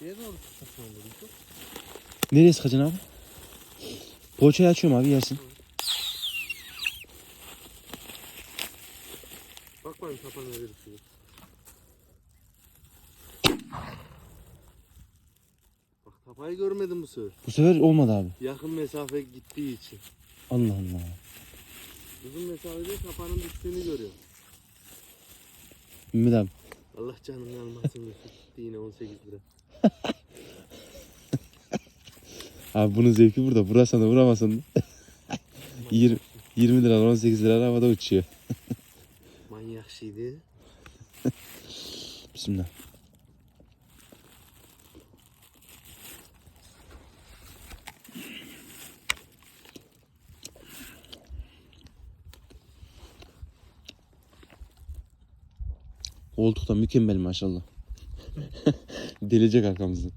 Şeye doğru tutmasın olur Yusuf. Nereye sıkacaksın abi? Poğaçayı açıyorum abi yersin. Bak bakayım sapan nereye tutuyor. Bak tapayı görmedim bu sefer. Bu sefer olmadı abi. Yakın mesafe gittiği için. Allah Allah. Uzun mesafede sapanın düştüğünü görüyorum. Mehmet abi. Allah canını almasın. Gitti yine 18 lira. Abi bunun zevki burada. Vurasan da vuramasan da. 20, 20 lira 18 lira havada uçuyor. Manyak şeydi. Bismillah. Koltuk da mükemmel maşallah. Delecek arkamızı.